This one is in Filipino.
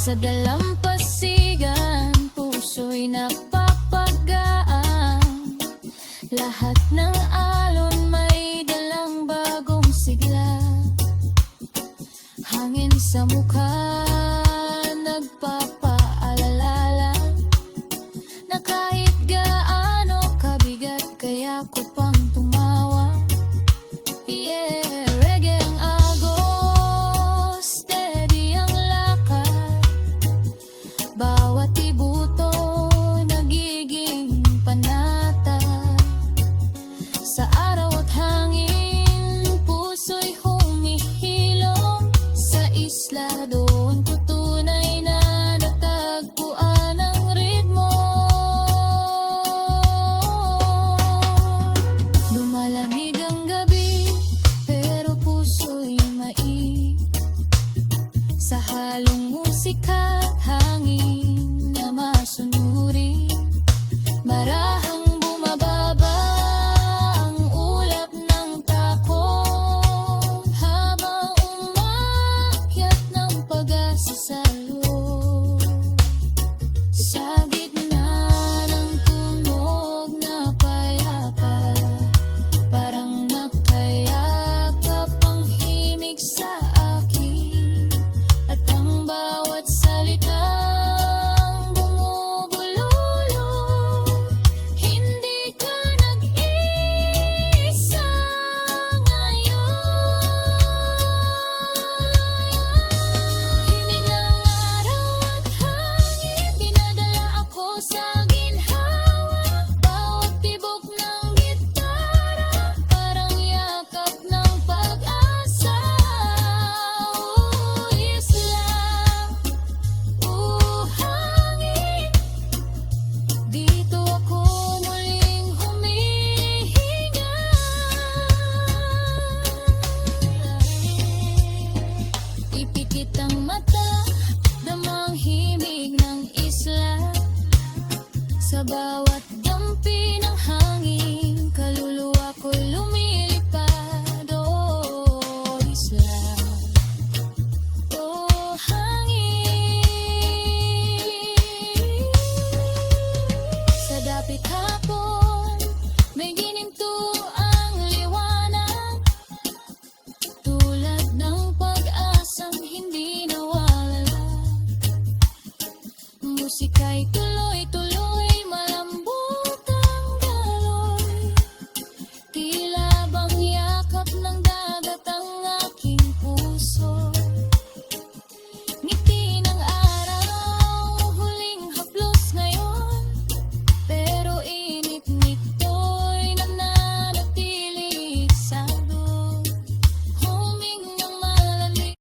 Sa dalampasigan, puso'y napapagaan. Lahat ng alon may dalang bagong sigla. Hangin sa mukha, nagpapagaan isla doon ko tunay na natagpuan ang ritmo. Lumalamig ang gabi pero puso'y mai Sa halong musika at hangin na masunuri Marahal quitan matar.